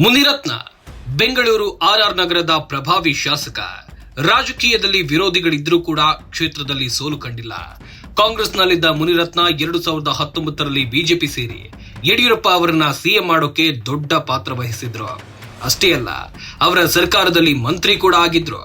Munirathna, Bengaluru RR ನಗರದ ಪ್ರಭಾವಿ ಶಾಸಕ. ರಾಜಕೀಯದಲ್ಲಿ ವಿರೋಧಿಗಳಿದ್ರೂ ಕೂಡ ಕ್ಷೇತ್ರದಲ್ಲಿ ಸೋಲು ಕಂಡಿಲ್ಲ. ಕಾಂಗ್ರೆಸ್ನಲ್ಲಿದ್ದ ಮುನಿರತ್ನ ಎರಡು ಸಾವಿರದ ಹತ್ತೊಂಬತ್ತರಲ್ಲಿ ಬಿಜೆಪಿ ಸೇರಿ ಯಡಿಯೂರಪ್ಪ ಅವರನ್ನ ಸಿಎಂ ಮಾಡೋಕೆ ದೊಡ್ಡ ಪಾತ್ರ ವಹಿಸಿದ್ರು. ಅಷ್ಟೇ ಅಲ್ಲ, ಅವರ ಸರ್ಕಾರದಲ್ಲಿ ಮಂತ್ರಿ ಕೂಡ ಆಗಿದ್ರು.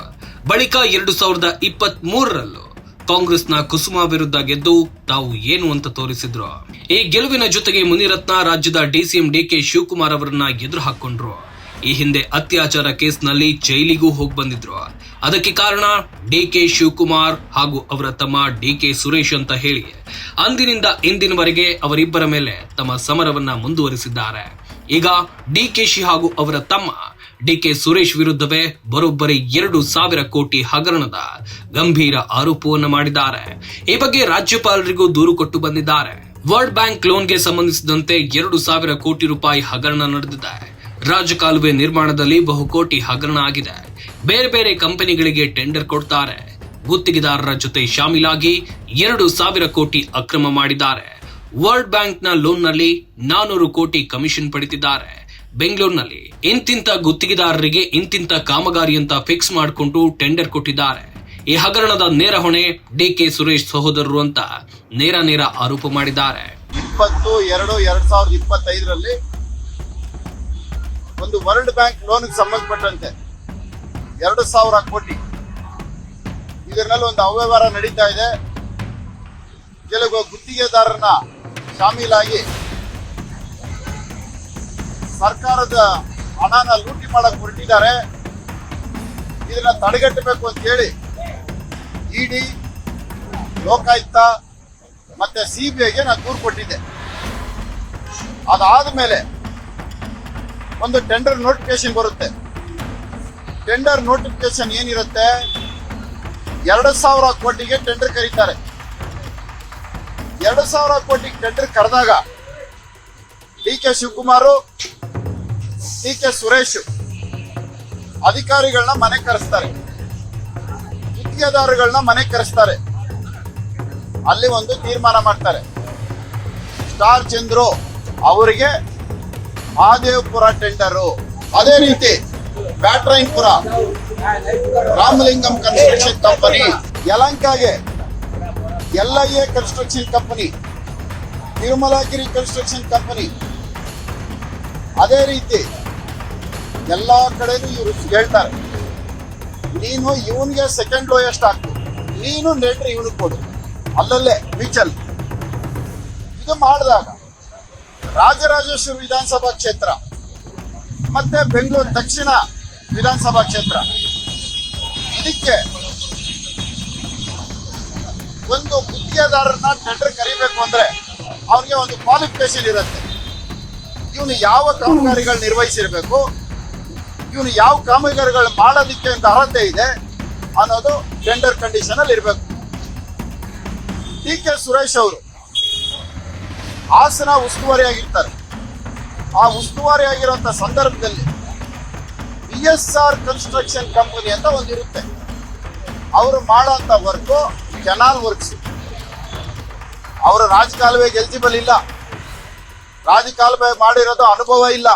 ಬಳಿಕ ಎರಡು ಸಾವಿರದ ಇಪ್ಪತ್ತ್ ಮೂರರಲ್ಲೂ ಕಾಂಗ್ರೆಸ್ನ ಕುಸುಮ ವಿರುದ್ಧ ಗೆದ್ದು ತಾವು ಏನು ಅಂತ ತೋರಿಸಿದ್ರು. ಈ ಗೆಲುವಿನ ಜೊತೆಗೆ ಮುನಿರತ್ನ ರಾಜ್ಯದ ಡಿಸಿಎಂ ಡಿಕೆ ಶಿವಕುಮಾರ್ ಅವರನ್ನ ಎದುರು ಹಾಕೊಂಡ್ರು. ಈ ಹಿಂದೆ ಅತ್ಯಾಚಾರ ಕೇಸ್ನಲ್ಲಿ ಜೈಲಿಗೂ ಹೋಗಿ ಬಂದಿದ್ರು. ಅದಕ್ಕೆ ಕಾರಣ ಡಿಕೆ ಶಿವಕುಮಾರ್ ಹಾಗೂ ಅವರ ತಮ್ಮ ಡಿಕೆ ಸುರೇಶ್ ಅಂತ ಹೇಳಿ. ಅಂದಿನಿಂದ ಇಂದಿನವರೆಗೆ ಅವರಿಬ್ಬರ ಮೇಲೆ ತಮ್ಮ ಸಮರವನ್ನ ಮುಂದುವರಿಸಿದ್ದಾರೆ. ಈಗ ಡಿಕೆಶಿ ಹಾಗೂ ಅವರ ತಮ್ಮ ಡಿಕೆ ಸುರೇಶ್ ವಿರುದ್ಧವೇ ಬರೋಬ್ಬರಿ ಎರಡು ಸಾವಿರ ಕೋಟಿ ಹಗರಣದ ಗಂಭೀರ ಆರೋಪವನ್ನು ಮಾಡಿದ್ದಾರೆ. ಈ ಬಗ್ಗೆ ರಾಜ್ಯಪಾಲರಿಗೂ ದೂರು ಕೊಟ್ಟು ಬಂದಿದ್ದಾರೆ. ವರ್ಲ್ಡ್ ಬ್ಯಾಂಕ್ ಲೋನ್ಗೆ ಸಂಬಂಧಿಸಿದಂತೆ ಎರಡು ಸಾವಿರ ಕೋಟಿ ರೂಪಾಯಿ ಹಗರಣ ನಡೆದಿದೆ. ರಾಜಕಾಲುವೆ ನಿರ್ಮಾಣದಲ್ಲಿ ಬಹುಕೋಟಿ ಹಗರಣ ಆಗಿದೆ. ಬೇರೆ ಬೇರೆ ಕಂಪನಿಗಳಿಗೆ ಟೆಂಡರ್ ಕೊಡ್ತಾರೆ. ಗುತ್ತಿಗೆದಾರರ ಜೊತೆ ಶಾಮೀಲಾಗಿ ಎರಡು ಸಾವಿರ ಕೋಟಿ ಅಕ್ರಮ ಮಾಡಿದ್ದಾರೆ. ವರ್ಲ್ಡ್ ಬ್ಯಾಂಕ್ನ ಲೋನ್ನಲ್ಲಿ ನಾನೂರು ಕೋಟಿ ಕಮಿಷನ್ ಪಡೆದಿದ್ದಾರೆ. ಬೆಂಗಳೂರಿನಲ್ಲಿ ಇಂತಿಂತ ಗುತ್ತಿಗೆದಾರರಿಗೆ ಇಂತಿಂತ ಕಾಮಗಾರಿ ಅಂತ ಫಿಕ್ಸ್ ಮಾಡಿಕೊಂಡು ಟೆಂಡರ್ ಕೊಟ್ಟಿದ್ದಾರೆ. ಈ ಹಗರಣದ ನೇರ ಹೊಣೆ ಡಿ ಕೆ ಸುರೇಶ್ ಸಹೋದರರು ಅಂತ ನೇರ ನೇರ ಆರೋಪ ಮಾಡಿದ್ದಾರೆ. ಇಪ್ಪತ್ತು ಎರಡು ಎರಡ್ ಸಾವಿರದ ಇಪ್ಪತ್ತೈದರಲ್ಲಿ ಒಂದು ವರ್ಲ್ಡ್ ಬ್ಯಾಂಕ್ ಲೋನ್ ಸಂಬಂಧಪಟ್ಟಂತೆ ಎರಡು ಸಾವಿರ ಕೋಟಿ. ಇದರಲ್ಲಿ ಒಂದು ಅವ್ಯವಹಾರ ನಡೀತಾ ಇದೆ. ಕೆಲವು ಗುತ್ತಿಗೆದಾರರನ್ನ ಶಾಮೀಲಾಗಿ ಸರ್ಕಾರದ ಹಣನ ಲೂಟಿ ಮಾಡಕ್ ಹೊರಟಿದ್ದಾರೆ. ಇದನ್ನ ತಡೆಗಟ್ಟಬೇಕು ಅಂತ ಹೇಳಿ ಇಡಿ, ಲೋಕಾಯುಕ್ತ ಮತ್ತೆ ಸಿಬಿಐಗೆ ನಾನು ದೂರು ಕೊಟ್ಟಿದ್ದೆ ಅದಾದ ಮೇಲೆ ಒಂದು ಟೆಂಡರ್ ನೋಟಿಫಿಕೇಶನ್ ಬರುತ್ತೆ. ಟೆಂಡರ್ ನೋಟಿಫಿಕೇಶನ್ ಏನಿರುತ್ತೆ? ಎರಡು ಸಾವಿರ ಕೋಟಿಗೆ ಟೆಂಡರ್ ಕರೀತಾರೆ. ಎರಡು ಸಾವಿರ ಕೋಟಿಗೆ ಟೆಂಡರ್ ಕರೆದಾಗ D K Shivakumar D K Suresh. ಅಧಿಕಾರಿಗಳನ್ನ ಮನೆ ಕರೆಸ್ತಾರೆ. ಗುತ್ತಿಗೆದಾರಗಳನ್ನ ಮನೆ ಕರೆಸ್ತಾರೆ. ಅಲ್ಲಿ ಒಂದು ತೀರ್ಮಾನ ಮಾಡ್ತಾರೆ. ಸ್ಟಾರ್ ಚಂದ್ರು ಅವರಿಗೆ ಮಹಾದೇವಪುರ ಟೆಂಡರು. ಅದೇ ರೀತಿ Byatarayanapura Ramalingam construction company ಯಲಂಕಾಗೆ L I A construction company Tirumalagiri construction company ಅದೇ ರೀತಿ ಎಲ್ಲಾ ಕಡೆನೂ ಇವರು ಹೇಳ್ತಾರೆ. ನೀನು ಇವನಿಗೆ ಸೆಕೆಂಡ್ ಲೋಯೆಸ್ಟ್ ಹಾಕು ನೀನು ನೆಟ್ರೆ ಇವನಿಗೆ ಕೊಡು. ಅಲ್ಲಲ್ಲೇ ಮ್ಯೂಚಲ್ ಇದು ಮಾಡಿದಾಗ ರಾಜರಾಜೇಶ್ವರಿ ವಿಧಾನಸಭಾ ಕ್ಷೇತ್ರ ಮತ್ತೆ ಬೆಂಗಳೂರು ದಕ್ಷಿಣ ವಿಧಾನಸಭಾ ಕ್ಷೇತ್ರ. ಇದಕ್ಕೆ ಒಂದು ಗುತ್ತಿಗೆದಾರರನ್ನ ಟೆಂಡರ್ ಕರಿಬೇಕು ಅಂದ್ರೆ ಅವ್ರಿಗೆ ಒಂದು ಕ್ವಾಲಿಫಿಕೇಶನ್ ಇರುತ್ತೆ. ಇವನು ಯಾವ ಕಾಮಗಾರಿಗಳು ನಿರ್ವಹಿಸಿರ್ಬೇಕು? ಇವನು ಯಾವ ಕಾಮಗಾರಿಗಳು ಮಾಡೋದಿಕ್ಕೆ ಅಂತ ಅರ್ಹತೆ ಇದೆ ಅನ್ನೋದು ಟೆಂಡರ್ ಕಂಡೀಷನ್ ಅಲ್ಲಿ ಇರಬೇಕು. ಟಿ ಕೆ ಸುರೇಶ್ ಅವರು ಹಾಸನ ಉಸ್ತುವಾರಿ ಆಗಿರ್ತಾರೆ ಆ ಉಸ್ತುವಾರಿ ಆಗಿರುವಂತ ಸಂದರ್ಭದಲ್ಲಿ B S R construction company ಅಂತ ಒಂದಿರುತ್ತೆ. ಅವರು ಮಾಡೋಂಥ ವರ್ಕು ಕೆನಾಲ್ ವರ್ಕ್ಸ್ ಅವರು ರಾಜಕಾಲುವೆಗೆ ಎಲಿಜಿಬಲ್ ಇಲ್ಲ ರಾಜಕಾಲುವೆ ಮಾಡಿರೋದು ಅನುಭವ ಇಲ್ಲ.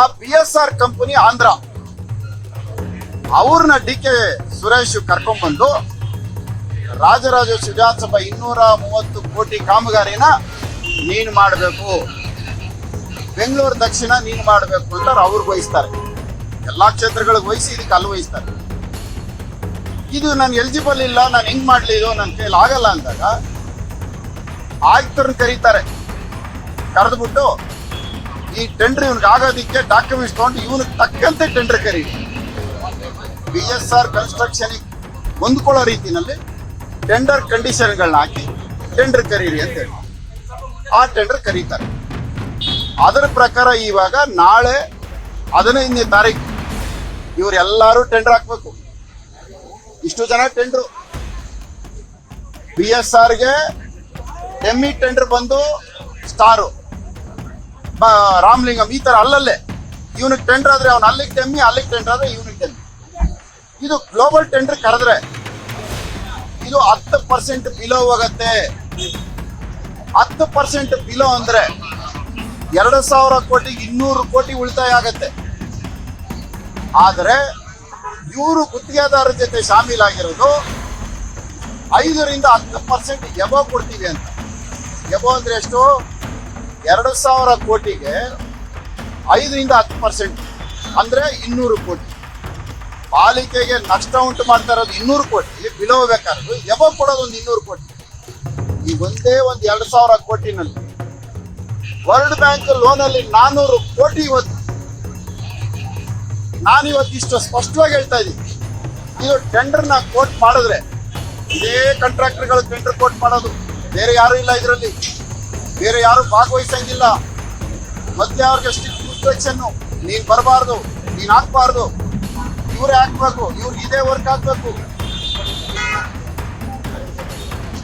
ಆ P S R company Andhra. ಅವ್ರನ್ನ ಡಿ ಕೆ ಸುರೇಶ್ ಕರ್ಕೊಂಡ್ಬಂದು ರಾಜರಾಜ ವಿಧಾನಸಭಾ ಇನ್ನೂರ ಮೂವತ್ತು ಕೋಟಿ ಕಾಮಗಾರಿನ ನೀನು ಮಾಡಬೇಕು. ಬೆಂಗಳೂರು ದಕ್ಷಿಣ ನೀನು ಮಾಡಬೇಕು ಅಂತ ಅವ್ರಿಗೆ ವಹಿಸ್ತಾರೆ. ಎಲ್ಲಾ ಕ್ಷೇತ್ರಗಳಿಗೆ ವಹಿಸಿ ಇದಕ್ಕೆ ಅಲ್ಲಿ ವಹಿಸ್ತಾರೆ. ಇದು ನಾನು ಎಲಿಜಿಬಲ್ ಇಲ್ಲ, ನಾನು ಹೆಂಗ್ ಮಾಡ್ಲಿ ಇದು ನನ್ನ ಕೈಲಿ ಆಗಲ್ಲ ಅಂದಾಗ ಆಯುಕ್ತರನ್ನ ಕರೀತಾರೆ. ಕರೆದ್ಬಿಟ್ಟು ಈ ಟೆಂಡರ್ ಇವನಿಗೆ ಆಗೋದಿಕ್ಕೆ ಡಾಕ್ಯುಮೆಂಟ್ಸ್ ತಗೊಂಡು ಇವನಿಗೆ ತಕ್ಕಂತೆ ಟೆಂಡರ್ ಕರೀರಿ ಬಿ ಎಸ್ ಆರ್ ಕನ್ಸ್ಟ್ರಕ್ಷನ್ ಹೊಂದ್ಕೊಳ್ಳೋ ರೀತಿನಲ್ಲಿ ಟೆಂಡರ್ ಕಂಡೀಷನ್ಗಳನ್ನ ಹಾಕಿ ಟೆಂಡರ್ ಕರೀರಿ ಅಂತ ಹೇಳಿ. ಆ ಟೆಂಡರ್ ಕರೀತಾರೆ ಅದರ ಪ್ರಕಾರ ಇವಾಗ ನಾಳೆ ಹದಿನೈದನೇ ತಾರೀಕು ಇವರೆಲ್ಲರೂ ಟೆಂಡರ್ ಹಾಕ್ಬೇಕು. ಇಷ್ಟು ಜನ ಟೆಂಡರ್ ಬಿ ಎಸ್ ಆರ್ಗೆ ಎಮ್ಮಿ ಟೆಂಡರ್ ಬಂದು ಸ್ಟಾರು ರಾಮಲಿಂಗಂ ಈ ತರ ಅಲ್ಲಲ್ಲೇ. ಇವನಿಗೆ ಟೆಂಡರ್ ಆದ್ರೆ ಅವ್ನು ಅಲ್ಲಿಗೆ ಟೆಮ್ಮಿ ಅಲ್ಲಿಗೆ ಟೆಂಡರ್ ಆದ್ರೆ ಇವನಿಗೆ ಟೆಮ್ಮಿ ಇದು ಗ್ಲೋಬಲ್ ಟೆಂಡರ್ ಕರೆದ್ರೆ ಇದು ಹತ್ತು ಪರ್ಸೆಂಟ್ ಬಿಲೋ ಹೋಗತ್ತೆ. ಹತ್ತು ಪರ್ಸೆಂಟ್ ಬಿಲೋ ಅಂದ್ರೆ ಎರಡು ಸಾವಿರ ಕೋಟಿ, ಇನ್ನೂರು ಕೋಟಿ ಉಳಿತಾಯ ಆಗತ್ತೆ. ಆದರೆ ಇವರು ಗುತ್ತಿಗೆದಾರರ ಜೊತೆ ಶಾಮೀಲಾಗಿರೋದು ಐದರಿಂದ ಹತ್ತು ಪರ್ಸೆಂಟ್ ಎಬೋ ಕೊಡ್ತೀವಿ ಅಂತ. ಎಬೋ ಅಂದ್ರೆ ಎಷ್ಟು? ಎರಡು ಸಾವಿರ ಕೋಟಿಗೆ ಐದರಿಂದ ಹತ್ತು ಪರ್ಸೆಂಟ್. ಅಂದ್ರೆ ಇನ್ನೂರು ಕೋಟಿ. ಪಾಲಿಕೆಗೆ ನಷ್ಟ ಉಂಟು ಮಾಡ್ತಾ ಇರೋದು ಇನ್ನೂರು ಕೋಟಿ, ಬಿಲೋ ಬೇಕಾದ್ರು ಎಬೋ ಕೊಡೋದು ಒಂದು ಇನ್ನೂರು ಕೋಟಿ? ಈ ಒಂದೇ ಒಂದು ಎರಡು ಸಾವಿರ ಕೋಟಿನಲ್ಲಿ. ವರ್ಲ್ಡ್ ಬ್ಯಾಂಕ್ ಲೋನಲ್ಲಿ ನಾನೂರು ಕೋಟಿ ಇವತ್ತು. ನಾನು ಇಷ್ಟು ಸ್ಪಷ್ಟವಾಗಿ ಹೇಳ್ತಾ ಇದ್ದೀನಿ. ಇದು ಟೆಂಡರ್ನ ಕೋಟ್ ಮಾಡಿದ್ರೆ, ಇದೇ ಕಾಂಟ್ರಾಕ್ಟರ್ಗಳು ಟೆಂಡರ್ ಕೋಟ್ ಮಾಡೋದು. ಬೇರೆ ಯಾರು ಇಲ್ಲ ಇದರಲ್ಲಿ. ಬೇರೆ ಯಾರು ಭಾಗವಹಿಸಂಗಿಲ್ಲ. ಮತ್ತೆ ಅವ್ರಿಗೆ ಸ್ಟ್ರಿಕ್ಟ್ ಇನ್ಸ್ಟ್ರಕ್ಷನ್ ನೀನ್ ಬರಬಾರ್ದು ನೀನ್ ಹಾಕ್ಬಾರ್ದು. ಇವ್ರೇ ಹಾಕ್ಬೇಕು ಇವ್ರಿಗೆ ಇದೇ ವರ್ಕ್ ಹಾಕ್ಬೇಕು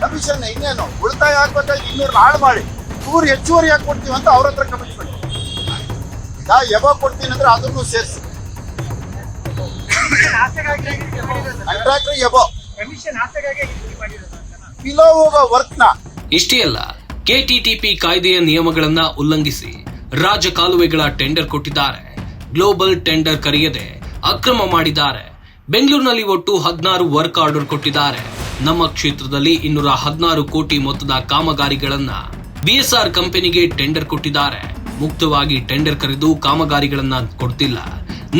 ಕಮಿಷನ್ ಇನ್ನೇನು? ಉಳಿತಾಯ ಆಗ್ಬೇಕಾಗಿ ಇನ್ನೂರು ಹಾಳು ಮಾಡಿ. ಇವ್ರು ಹೆಚ್ಚುವರಿ ಯಾಕೆ ಕೊಡ್ತೀವಿ ಅಂತ ಅವ್ರ ಹತ್ರ ಕಮಿಟ್ಮೆಂಟ್ ನಾ ಯಾವಾಗ ಕೊಡ್ತೀನಿ ಅಂದ್ರೆ ಅದನ್ನು ಸೇರಿಸಿ. ಎಬೋ? ಬಿಲೋ ಹೋಗೋ ವರ್ಕ್ನ ಇಷ್ಟೇ ಅಲ್ಲ. ಕೆಟಿಟಿಪಿ ಕಾಯ್ದೆಯ ನಿಯಮಗಳನ್ನ ಉಲ್ಲಂಘಿಸಿ ರಾಜ ಕಾಲುವೆಗಳ ಟೆಂಡರ್ ಕೊಟ್ಟಿದ್ದಾರೆ. ಗ್ಲೋಬಲ್ ಟೆಂಡರ್ ಕರೆಯದೆ ಅಕ್ರಮ ಮಾಡಿದ್ದಾರೆ. ಬೆಂಗಳೂರಿನಲ್ಲಿ ಒಟ್ಟು ಹದಿನಾರು ವರ್ಕ್ ಆರ್ಡರ್ ಕೊಟ್ಟಿದ್ದಾರೆ. ನಮ್ಮ ಕ್ಷೇತ್ರದಲ್ಲಿ ಇನ್ನೂರ ಹದಿನಾರು ಕೋಟಿ ಮೊತ್ತದ ಕಾಮಗಾರಿಗಳನ್ನ ಬಿಎಸ್ಆರ್ ಕಂಪನಿಗೆ ಟೆಂಡರ್ ಕೊಟ್ಟಿದ್ದಾರೆ. ಮುಕ್ತವಾಗಿ ಟೆಂಡರ್ ಕರೆದು ಕಾಮಗಾರಿಗಳನ್ನ ಕೊಡ್ತಿಲ್ಲ.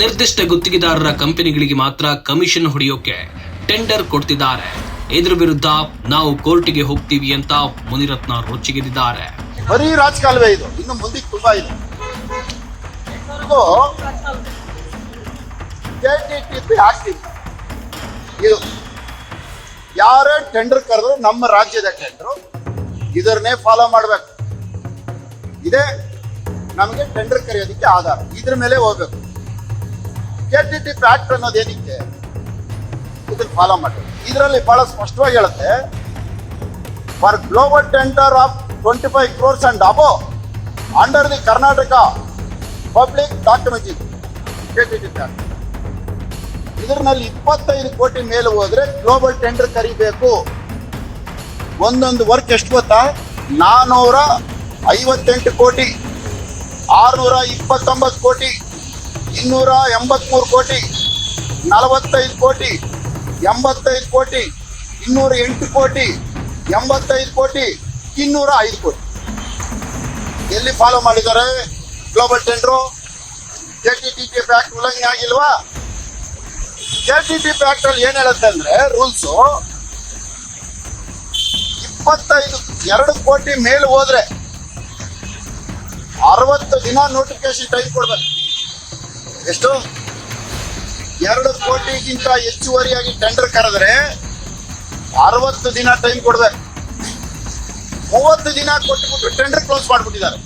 ನಿರ್ದಿಷ್ಟ ಗುತ್ತಿಗೆದಾರರ ಕಂಪನಿಗಳಿಗೆ ಮಾತ್ರ ಕಮಿಷನ್ ಹೊಡೆಯೋಕೆ ಟೆಂಡರ್ ಕೊಡ್ತಿದ್ದಾರೆ. ಇದ್ರ ವಿರುದ್ಧ ನಾವು ಕೋರ್ಟ್ಗೆ ಹೋಗ್ತೀವಿ ಅಂತ ಮುನಿರತ್ನ ರೊಚ್ಚಿಗೆದಿದ್ದಾರೆ ಬರೀ ರಾಜಕಾಲುವೆ ಇದು. ಇನ್ನು ಮುಂದಕ್ಕೆ ತುಂಬಾ ಇದೆ ಇದು ಯಾರೇ ಟೆಂಡರ್ ಕರೆದ್ರು ನಮ್ಮ ರಾಜ್ಯದ ಟೆಂಡರ್ ಇದನ್ನೇ ಫಾಲೋ ಮಾಡಬೇಕು. ಇದೇ ನಮಗೆ ಟೆಂಡರ್ ಕರೆಯೋದಕ್ಕೆ ಆಧಾರ. ಇದ್ರ ಮೇಲೆ ಹೋಗ್ಬೇಕು. ಟಿ ಆಕ್ಟ್ ಅನ್ನೋದು ಏನಕ್ಕೆ ಫಾಲೋ ಮಾಡಿ ಇದರಲ್ಲಿ ಬಹಳ ಸ್ಪಷ್ಟವಾಗಿ ಹೇಳುತ್ತೆ global tender of 25 crores and above, under the Karnataka Public Documenting KTTP Act. ಇದರಲ್ಲಿ ಇಪ್ಪತ್ತೈದು ಕೋಟಿ ಮೇಲೆ ಹೋದ್ರೆ ಗ್ಲೋಬಲ್ ಟೆಂಡರ್ ಕರಿಬೇಕು. ಒಂದೊಂದು ವರ್ಕ್ ಎಷ್ಟು ಗೊತ್ತಾ? ನಾನೂರ ಐವತ್ತೆಂಟು ಕೋಟಿ ಆರುನೂರ ಇಪ್ಪತ್ತೊಂಬತ್ತು ಕೋಟಿ ಇನ್ನೂರ ಎಂಬತ್ಮೂರು ಕೋಟಿ, ನಲವತ್ತೈದು ಕೋಟಿ. ಎಂಬತ್ತೈದು ಕೋಟಿ, ಇನ್ನೂರ ಎಂಟು ಕೋಟಿ, ಎಂಬತ್ತೈದು ಕೋಟಿ, ಇನ್ನೂರ ಐದು ಕೋಟಿ. ಎಲ್ಲಿ ಫಾಲೋ ಮಾಡಿದ್ದಾರೆ? Global tender J T T P act ಉಲ್ಲಂಘನೆ ಆಗಿಲ್ವಾ? J T T P act ಅಲ್ಲಿ ಏನ್ ಹೇಳುತ್ತೆ ಅಂದ್ರೆ ರೂಲ್ಸು ಇಪ್ಪತ್ತೈದು, ಎರಡು ಕೋಟಿ ಮೇಲೆ ಹೋದ್ರೆ ಅರವತ್ತು ದಿನ ನೋಟಿಫಿಕೇಶನ್ ಟೈಮ್ ಕೊಡ್ಬೇಕು. ಎಷ್ಟು? ಎರಡು ಕೋಟಿಗಿಂತ ಹೆಚ್ಚುವರಿಯಾಗಿ ಟೆಂಡರ್ ಕರೆದ್ರೆ ಅರವತ್ತು ದಿನ ಟೈಮ್ ಕೊಡ್ಬೇಕು ಮೂವತ್ತು ದಿನ ಕೊಟ್ಟುಬಿಟ್ಟು ಟೆಂಡರ್ ಕ್ಲೋಸ್ ಮಾಡ್ಬಿಟ್ಟಿದ್ದಾರೆ.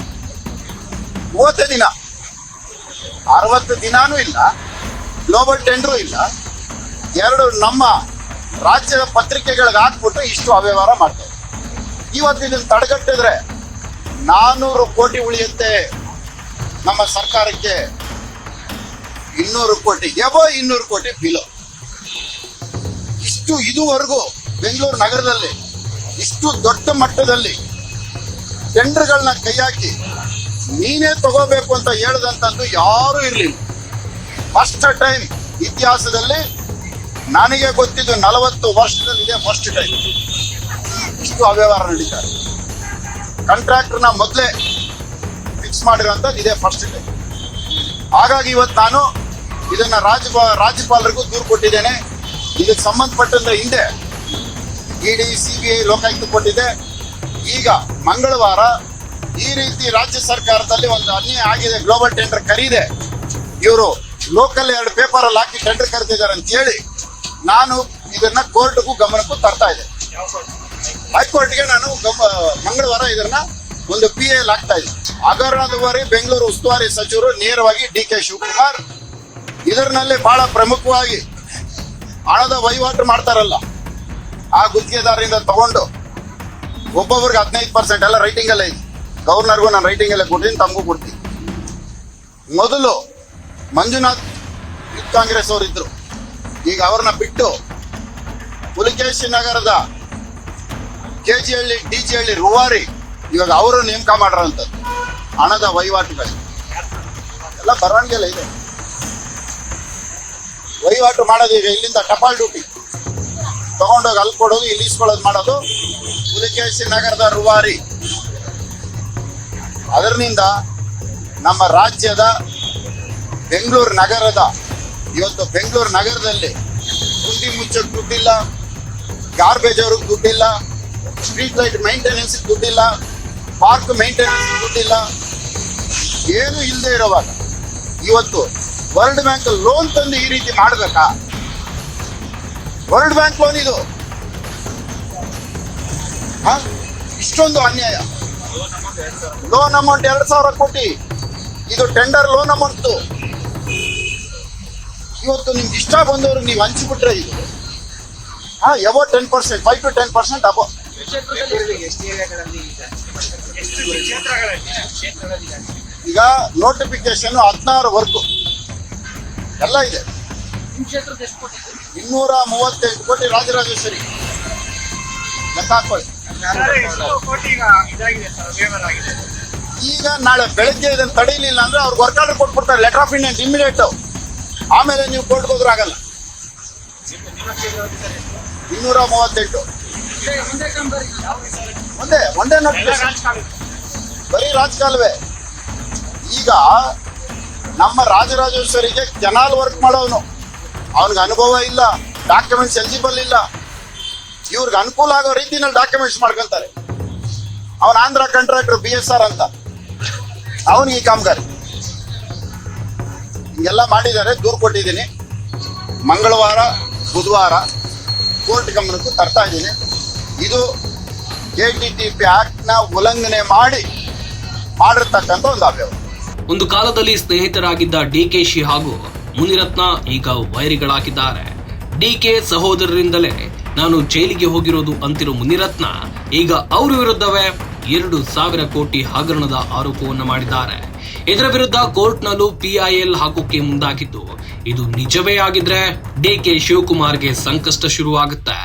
ಮೂವತ್ತೇ ದಿನ. ಅರವತ್ತು ದಿನಾನೂ ಇಲ್ಲ ಗ್ಲೋಬಲ್ ಟೆಂಡರ್ ಇಲ್ಲ. ಎರಡು ನಮ್ಮ ರಾಜ್ಯದ ಪತ್ರಿಕೆಗಳಿಗೆ ಹಾಕ್ಬಿಟ್ಟು ಇಷ್ಟು ಅವ್ಯವಹಾರ ಮಾಡ್ತಾರೆ. ಇವತ್ತು ಇದನ್ನು ತಡೆಗಟ್ಟಿದ್ರೆ ನಾನ್ನೂರು ಕೋಟಿ ಉಳಿಯುತ್ತೆ ನಮ್ಮ ಸರ್ಕಾರಕ್ಕೆ. ಇನ್ನೂರು ಕೋಟಿ ಎಬೋ ಇನ್ನೂರು ಕೋಟಿ ಬಿಲೋ ಇಷ್ಟು ಇದುವರೆಗೂ ಬೆಂಗಳೂರು ನಗರದಲ್ಲಿ, ಇಷ್ಟು ದೊಡ್ಡ ಮಟ್ಟದಲ್ಲಿ ಟೆಂಡರ್ಗಳನ್ನ ಕೈ ಹಾಕಿ ನೀನೇ ತಗೋಬೇಕು ಅಂತ ಹೇಳ್ದಂತಂದು ಯಾರೂ ಇರಲಿಲ್ಲ. ಫಸ್ಟ್ ಟೈಮ್ ಇತಿಹಾಸದಲ್ಲಿ ನನಗೆ ಗೊತ್ತಿದ್ದು ನಲವತ್ತು ವರ್ಷದಲ್ಲಿ ಇದೆ ಫಸ್ಟ್ ಟೈಮ್ ಇಷ್ಟು ಅವ್ಯವಹಾರ ನಡೀತಾರೆ. ಕಾಂಟ್ರಾಕ್ಟರ್ನ ಮೊದಲೇ ಫಿಕ್ಸ್ ಮಾಡಿರೋಂಥದ್ದು ಇದೇ ಫಸ್ಟ್ ಟೈಮ್ ಹಾಗಾಗಿ ಇವತ್ತು ನಾನು ಇದನ್ನ ರಾಜ ರಾಜ್ಯಪಾಲರಿಗೂ ದೂರು ಕೊಟ್ಟಿದ್ದೇನೆ. ಇದಕ್ಕೆ ಸಂಬಂಧಪಟ್ಟಂತ ಹಿಂದೆ ED C B I Lokayukta ಕೊಟ್ಟಿದೆ ಈಗ ಮಂಗಳವಾರ ಈ ರೀತಿ ರಾಜ್ಯ ಸರ್ಕಾರದಲ್ಲಿ ಒಂದು ಅನ್ಯಾಯ ಆಗಿದೆ ಗ್ಲೋಬಲ್ ಟೆಂಡರ್ ಕರೀದೆ ಇವರು ಲೋಕಲ್ ಎರಡು ಪೇಪರ್ ಅಲ್ಲಿ ಹಾಕಿ ಟೆಂಡರ್ ಕರೆದಿದ್ದಾರೆ ಅಂತ ಹೇಳಿ ನಾನು ಇದನ್ನ ಕೋರ್ಟ್ಗೂ ಗಮನಕ್ಕೂ ತರ್ತಾ ಇದೆ ಹೈಕೋರ್ಟ್ಗೆ ನಾನು ಮಂಗಳವಾರ ಇದನ್ನ ಒಂದು ಪಿ ಎಲ್ ಹಾಕ್ತಾ ಇದ್ದೀನಿ ಅಗರ್ ಬೆಂಗಳೂರು ಉಸ್ತುವಾರಿ ಸಚಿವರು ನೇರವಾಗಿ ಡಿ ಕೆ ಶಿವಕುಮಾರ್ ಇದರಲ್ಲಿ ಬಹಳ ಪ್ರಮುಖವಾಗಿ ಹಣದ ವಹಿವಾಟು ಮಾಡ್ತಾರಲ್ಲ. ಆ ಗುತ್ತಿಗೆದಾರರಿಂದ ತಗೊಂಡು ಒಬ್ಬೊಬ್ರಿಗೆ ಹದಿನೈದು ಪರ್ಸೆಂಟ್ ಎಲ್ಲ ರೈಟಿಂಗ್ ಅಲ್ಲೇ ಇದೆ. ಗವರ್ನರ್ಗೂ ನಾನು ರೈಟಿಂಗ್ ಎಲ್ಲ ಕೊಡ್ತೀನಿ, ತಮಗೂ ಕೊಡ್ತೀನಿ. ಮೊದಲು ಮಂಜುನಾಥ್ ಕಾಂಗ್ರೆಸ್ ಅವರಿದ್ರು. ಈಗ ಅವ್ರನ್ನ ಬಿಟ್ಟು ಪುಲಿಕೇಶಿ ನಗರದ K G Halli D G Halli ರೂವಾರಿ ಇವಾಗ ಅವರು ನೇಮಕ ಮಾಡಿರೋಂಥದ್ದು ಹಣದ ವಹಿವಾಟುಗಳು. ಎಲ್ಲ ಬರವಣಿಗೆಲ್ಲ ಇದೆ. ವಹಿವಾಟು ಮಾಡೋದು ಈಗ ಇಲ್ಲಿಂದ ಟಪಾಲ್ ಡ್ಯೂಟಿ. ತಗೊಂಡೋಗಿ ಅಲ್ಲಿ ಕೊಡೋದು, ಇಲ್ಲಿ ಇಸ್ಕೊಳ್ಳೋದು ಮಾಡೋದು. ಪುಲಿಕೇಶಿ ನಗರದ ರುವಾರಿ. ಅದರಿಂದ ನಮ್ಮ ರಾಜ್ಯದ ಬೆಂಗಳೂರು ನಗರದ, ಇವತ್ತು ಬೆಂಗಳೂರು ನಗರದಲ್ಲಿ ಗುಂಡಿ ಮುಚ್ಚಕ್ಕೆ ದುಡ್ಡಿಲ್ಲ ಗಾರ್ಬೇಜ್ ಅವ್ರಿಗೆ ದುಡ್ಡಿಲ್ಲ ಸ್ಟ್ರೀಟ್ ಲೈಟ್ ಮೇಂಟೆನೆನ್ಸ್ ದುಡ್ಡಿಲ್ಲ ಪಾರ್ಕ್ ಮೈಂಟೆನೆನ್ಸ್ ದುಡ್ಡಿಲ್ಲ. ಏನು ಇಲ್ಲದೆ ಇರೋವಾಗ ಇವತ್ತು ವರ್ಲ್ಡ್ ಬ್ಯಾಂಕ್ ಲೋನ್ ತಂದು ಈ ರೀತಿ ಮಾಡಬೇಕಾ? ವರ್ಲ್ಡ್ ಬ್ಯಾಂಕ್ ಲೋನ್ ಇದು? ಇಷ್ಟೊಂದು ಅನ್ಯಾಯ. ಲೋನ್ ಅಮೌಂಟ್ ಎರಡ್ ಸಾವಿರ ಕೋಟಿ. ಇದು ಟೆಂಡರ್ ಲೋನ್ ಅಮೌಂಟ್. ಇವತ್ತು ನಿಮ್ಗೆ ಇಷ್ಟ ಬಂದವ್ರಿಗೆ ನೀವು ಹಂಚಿಬಿಟ್ರೆ ಇದು. ಹಾ above ten percent five to ten percent ಅಬೋ ಈಗ ನೋಟಿಫಿಕೇಶನ್ ಹದಿನಾರು ವರ್ಗು ಎಲ್ಲ ಇದೆ. ಇನ್ನೂರ ಮೂವತ್ತೈದು ಕೋಟಿ ರಾಜರಾಜೇಶ್ವರಿ. ಲೆಕ್ಕ ಹಾಕೊಳ್ಳಿ. ಈಗ ನಾಳೆ ಬೆಳಗ್ಗೆ ಇದನ್ನು ತಡೀಲಿಲ್ಲ ಅಂದ್ರೆ ಅವ್ರಿಗೆ ವರ್ಕ್ ಆರ್ಡರ್ ಕೊಟ್ಬಿಡ್ತಾರೆ ಲೆಟರ್ ಆಫ್ ಇಂಡಿಯನ್ ಇಮಿಡಿಯೇಟ್ ಆಮೇಲೆ ನೀವು ಕೋರ್ಟ್ಗೆ ಹೋದ್ರೆ ಆಗಲ್ಲ. ಇನ್ನೂರ ಮೂವತ್ತೆಂಟು ಒಂದೇ ಒಂದೇ ನೋಡಿ ಬರೀ ರಾಜಕಾಲುವೆ. ಈಗ ನಮ್ಮ ರಾಜರಾಜೇಶ್ವರಿಗೆ ಕೆನಾಲ್ ವರ್ಕ್ ಮಾಡೋನು. ಅವನಿಗೆ ಅನುಭವ ಇಲ್ಲ ಡಾಕ್ಯುಮೆಂಟ್ಸ್ ಎಲಿಜಿಬಲ್ ಇಲ್ಲ. ಇವ್ರಿಗೆ ಅನುಕೂಲ ಆಗೋ ರೀತಿನಲ್ಲಿ ಡಾಕ್ಯುಮೆಂಟ್ಸ್ ಮಾಡ್ಕೊಂತಾರೆ. ಅವನ Andhra contractor B S R ಅಂತ. ಅವನಿಗೆ ಈ ಕಾಮಗಾರಿ. ಹಿಂಗೆಲ್ಲ ಮಾಡಿದ್ದಾರೆ, ದೂರು ಕೊಟ್ಟಿದ್ದೀನಿ. ಮಂಗಳವಾರ, ಬುಧವಾರ ಕೋರ್ಟ್ ಗಮನಕ್ಕೂ ತರ್ತಾ ಇದ್ದೀನಿ. ಇದು ಕೆ ಟಿ ಟಿ ಪಿ ಆಕ್ಟ್ನ ಉಲ್ಲಂಘನೆ ಮಾಡಿ ಮಾಡಿರ್ತಕ್ಕಂಥ ಒಂದು ಅವ್ಯವಹಾರ ಒಂದು ಕಾಲದಲ್ಲಿ ಸ್ನೇಹಿತರಾಗಿದ್ದ ಡಿಕೆಶಿ ಹಾಗೂ ಮುನಿರತ್ನ ಈಗ ವೈರಿಗಳಾಗಿದ್ದಾರೆ. ಡಿಕೆ ಸಹೋದರರಿಂದಲೇ ನಾನು ಜೈಲಿಗೆ ಹೋಗಿರೋದು ಅಂತಿರೋ ಮುನಿರತ್ನ ಈಗ ಅವರ ವಿರುದ್ಧವೇ ಎರಡು ಸಾವಿರ ಕೋಟಿ ಹಗರಣದ ಆರೋಪವನ್ನು ಮಾಡಿದ್ದಾರೆ. ಇದರ ವಿರುದ್ಧ ಕೋರ್ಟ್ನಲ್ಲೂ ಪಿಐಎಲ್ ಹಾಕೋಕೆ ಮುಂದಾಗಿದ್ದು, ಇದು ನಿಜವೇ ಆಗಿದ್ರೆ ಡಿಕೆ ಶಿವಕುಮಾರ್ಗೆ ಸಂಕಷ್ಟ ಶುರುವಾಗುತ್ತೆ.